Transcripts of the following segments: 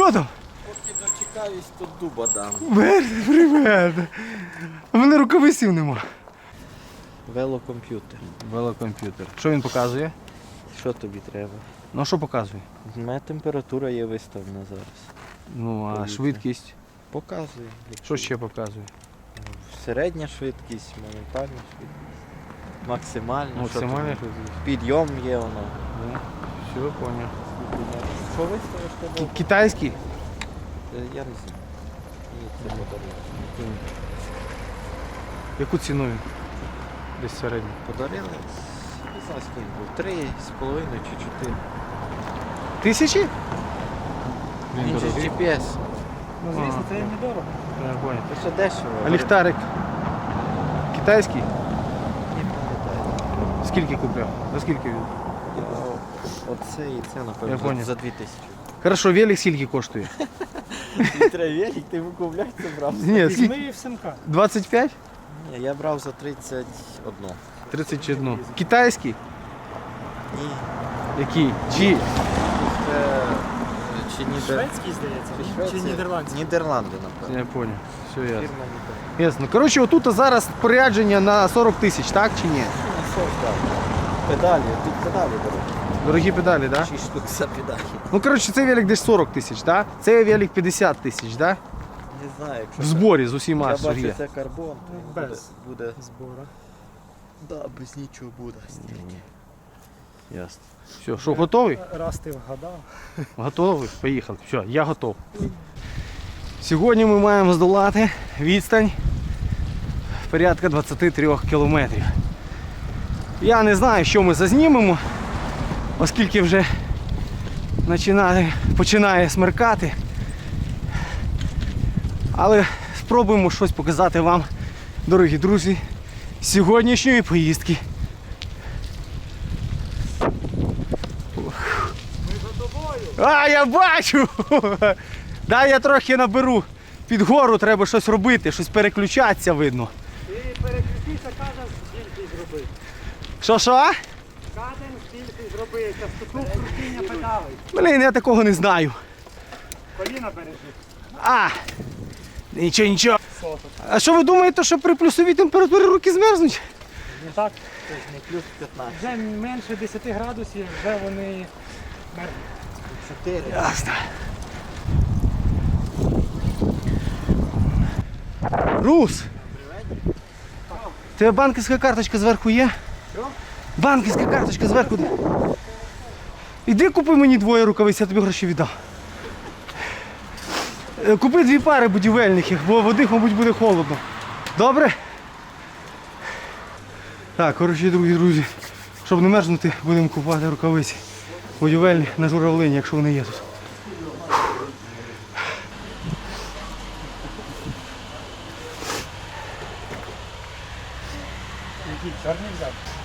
Що там? Поки дочекаюсь, то дуба дам. Бер, привет. У мене рукависів нема. Велокомп'ютер. Велокомп'ютер. Що він показує? Що тобі треба? Ну що показує? У мене температура є виставлена зараз. Ну, а Повітря. швидкість. Показує. Що ще показує? Середня швидкість, моментальна швидкість. Максимальна. що Максимальна швидкість. Підйом є воно. Ну, Все, понял. Що Китайський? Я не знаю. Це подарунок. Яку ціну він? Десь середньо. Подарили? Не знаю, скільки був. Три з половиною чи чотири. Тисячі? Він же GPS. Ну, Звісно, це їм недорого. Я понял. Це все дешево. А ліхтарик? Китайський? Не пам'ятаю. Скільки купляв? За скільки він? Я Оце і це, Я напевно, за, за 2000. Хорошо, велик скільки коштує? Треба велик, ти викупляй, це брав. Ні, скільки? Візьми в симка. 25? Ні, я брав за 31. 31. Китайський? Ні. Який? Чи? Це е, чи Нідер... Шведський, здається, чи чи Швеція? нідерландський. Нідерланди, напевно. Я понял. Все ясно. Фірма Нідерланди. Ясно. Коротше, отут зараз порядження на 40 тисяч, так чи ні? Ну, що ж там? Педалі, тут педалі дорогі. Дорогі педалі, так? Да? 6 штук за педалі. Ну, коротше, цей велик десь 40 тисяч, так? Да? Цей велик 50 тисяч, так? Не знаю, якщо В зборі з усіма, я бачу, це карбон, то Ну, буде, без. буде. Збора. Да, без нічого буде. Ясно. Все, що, готовий? Раз ти вгадав. Готовий? Поїхали. Все, я готов. Сьогодні ми маємо здолати відстань порядка 23 кілометрів. Я не знаю, що ми зазнімемо, оскільки вже починає, починає смеркати. Але спробуємо щось показати вам, дорогі друзі, з сьогоднішньої поїздки. А, я бачу! Дай я трохи наберу. Під гору треба щось робити, щось переключатися видно. Ти переключися, каден стільки зроби. Що що? Каден стільки зроби. Це стукнув крутіння педалей. Блін, я такого не знаю. Коліна бережи. А! Нічого, нічого. Соток. А що ви думаєте, що при плюсовій температурі руки змерзнуть? Не так. Це ж не плюс 15. Вже менше 10 градусів, вже вони мерзнуть. 4. Ясно. Рус! Тебе банківська карточка зверху є? Банківська карточка зверху. Іди купи мені двоє рукавиць, я тобі гроші віддам. Е, Купи дві пари будівельників, бо в одних, мабуть, буде холодно. Добре? Так, коротше, друзі, друзі. Щоб не мерзнути, будемо купувати рукавиці. Будівельні на журавлині, якщо вони є тут. Чорні взяв?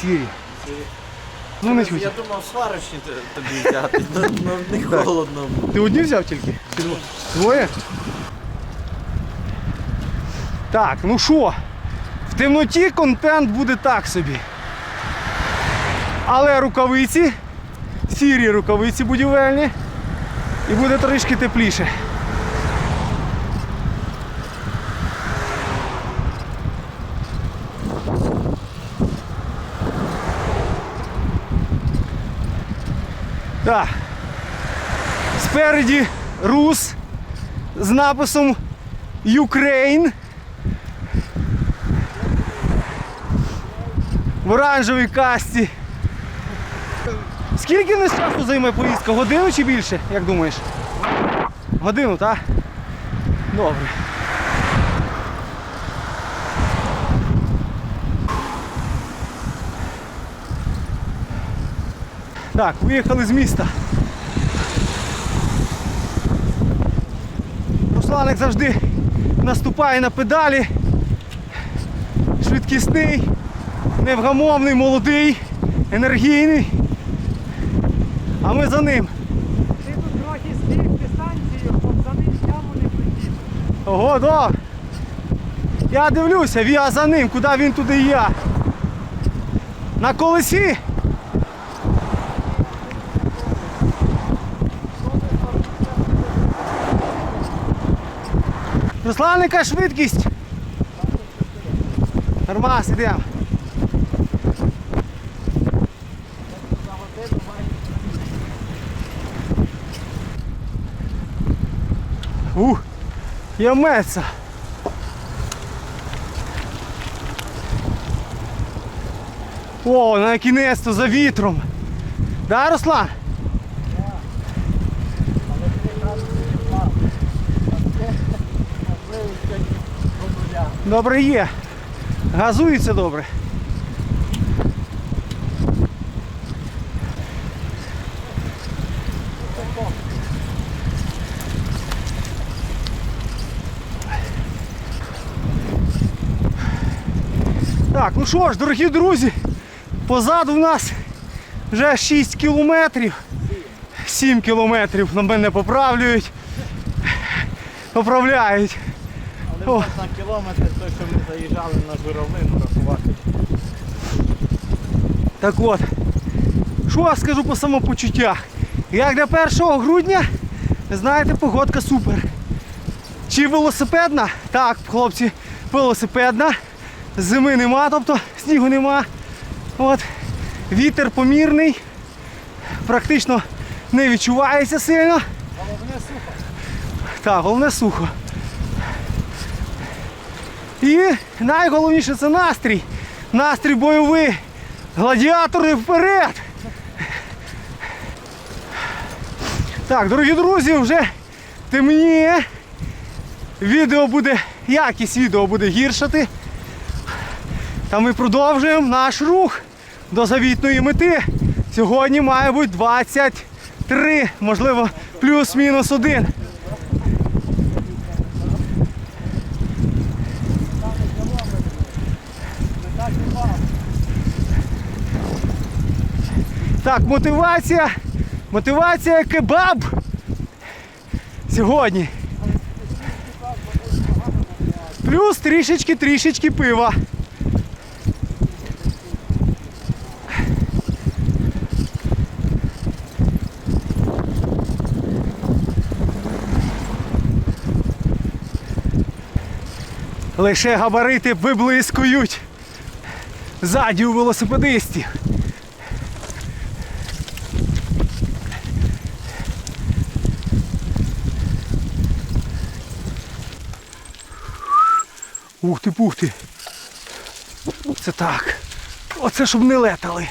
Сірі. Ну не. Я думав, сварочні тобі взяти, ну не холодно. Ти одні взяв тільки? Чи дво- Двоє? Так, ну що? В темноті контент буде так собі. Але рукавиці, сірі рукавиці будівельні, і буде трішки тепліше. Так. Спереді рус з написом Ukraine. В оранжевій касті. Скільки нас часу займе поїздка? Годину чи більше, як думаєш? Годину, так? Добре. Так, виїхали з міста. Руслан, як завжди, наступає на педалі. Швидкісний, невгамовний, молодий, енергійний. А ми за ним. Ти тут трохи збіг дистанцію, щоб за ним яму не прийти. Ого, да. Я дивлюся, я за ним, куди він туди і я. На колесі. Руслан, яка швидкість? Нормас, ідемо. Ух, яметься. О, на кінець-то за вітром. Да, Руслан? Добре є. Газується добре. Так, ну що ж, дорогі друзі, позаду в нас вже 6 кілометрів. 7 кілометрів на мене поправлюють. Поправляють. О. кілометр, той, що ми заїжджали на журавлину, рахувати. Так от, що я скажу по самопочуттях? Як для 1 грудня, знаєте, погодка супер. Чи велосипедна? Так, хлопці, велосипедна. Зими нема, тобто снігу нема. От. Вітер помірний, практично не відчувається сильно. Головне сухо. Так, головне сухо. І найголовніше це настрій. Настрій бойовий. Гладіатори вперед. Так, дорогі друзі, вже темніє. Відео буде, якість відео буде гіршати. Та ми продовжуємо наш рух до завітної мети. Сьогодні має бути 23, можливо, плюс-мінус один. Так, мотивація. Мотивація кебаб. Сьогодні. Плюс трішечки, трішечки пива. Лише габарити виблискують ззаді у велосипедистів. Ух ти, пух ти. Це так. Оце щоб не летали.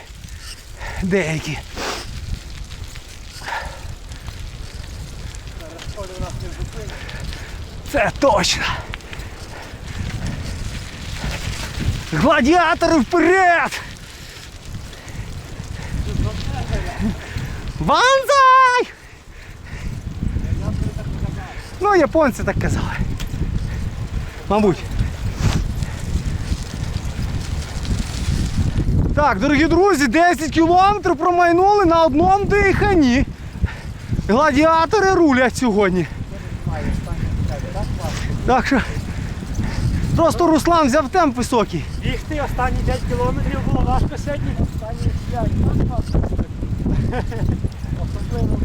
Деякі. Це точно. Гладіатори вперед! Банзай! Ну, японці так казали. Мабуть. Так, дорогі друзі, 10 кілометрів промайнули на одному диханні. Гладіатори рулять сьогодні. Так що просто Руслан взяв темп високий. Бігти останні 5 кілометрів було важко сьогодні. Останні 5. Особливо.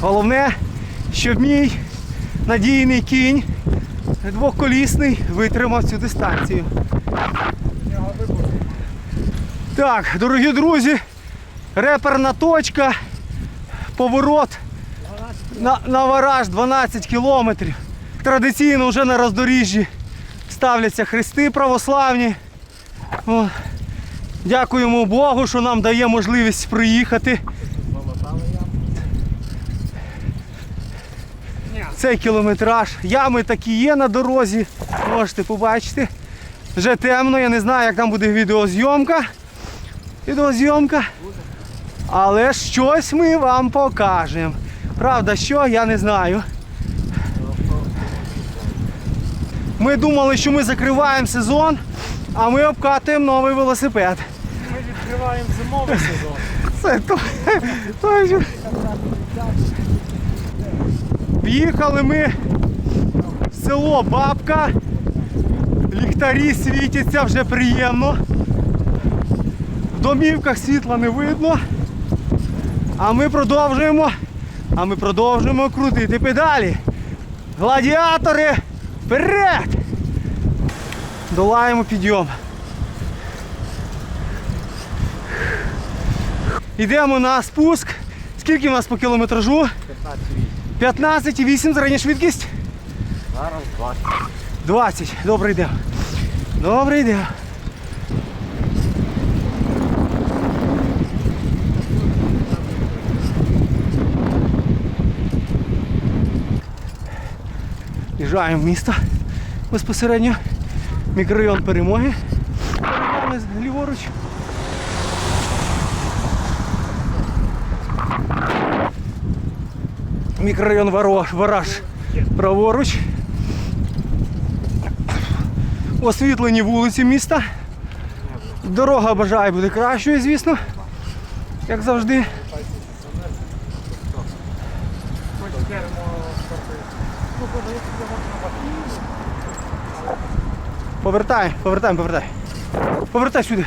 Головне, щоб мій надійний кінь двоколісний витримав цю дистанцію. Так, дорогі друзі, реперна точка, поворот на, на вараж 12 кілометрів. Традиційно вже на роздоріжжі ставляться хрести православні. О, дякуємо Богу, що нам дає можливість приїхати. Залатали яму. Цей кілометраж. Ями такі є на дорозі. Можете побачити. Вже темно, я не знаю, як там буде відеозйомка. Відеозйомка. Але щось ми вам покажемо. Правда, що, я не знаю. Ми думали, що ми закриваємо сезон, а ми обкатуємо новий велосипед. Ми відкриваємо зимовий сезон. Це то, В'їхали ми в село Бабка. Ліхтарі світяться вже приємно. В домівках світла не видно. А ми продовжуємо А ми продовжуємо крутити педалі. Гладіатори! Вперед! Долаємо підйом. Йдемо на спуск. Скільки у нас по кілометражу? 15 15,8 середня швидкість. Зараз 20. 20. Добре йдемо. Добре йдемо. Їжджаємо в місто безпосередньо. Мікрорайон перемоги. Ліворуч. Мікрорайон Вараж праворуч. Освітлені вулиці міста. Дорога бажає буде кращою, звісно. Як завжди. Повертай, повертай, повертай. Повертай сюди.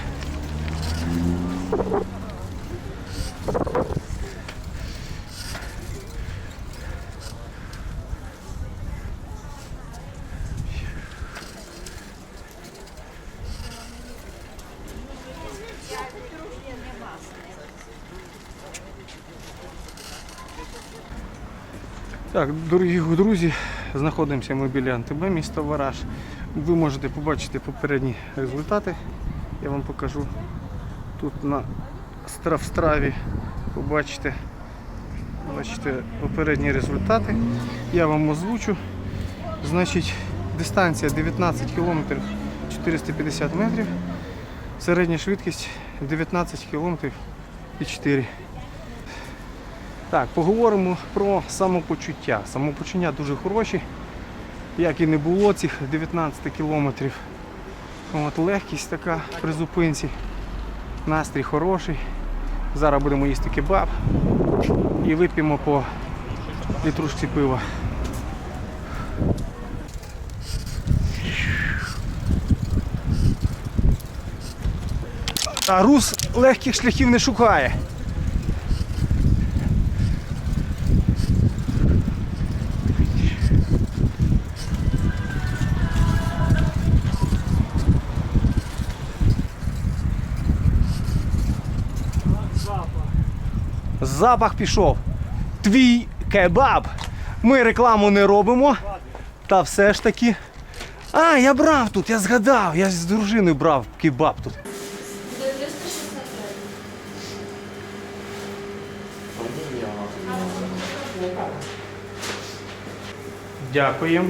Так, дорогі друзі, знаходимося ми біля НТБ міста Вараж. Ви можете побачити попередні результати. Я вам покажу тут на стравстраві. Побачите, бачите попередні результати. Я вам озвучу. Значить, дистанція 19 км 450 метрів. Середня швидкість 19 км і 4. Так, поговоримо про самопочуття. Самопочуття дуже хороші, як і не було цих 19 кілометрів. От легкість така при зупинці. Настрій хороший. Зараз будемо їсти кебаб і вип'ємо по літрушці пива. А рус легких шляхів не шукає. Запах пішов. Твій кебаб. Ми рекламу не робимо. Та все ж таки. А, я брав тут, я згадав. Я з дружиною брав кебаб тут. Дякуємо.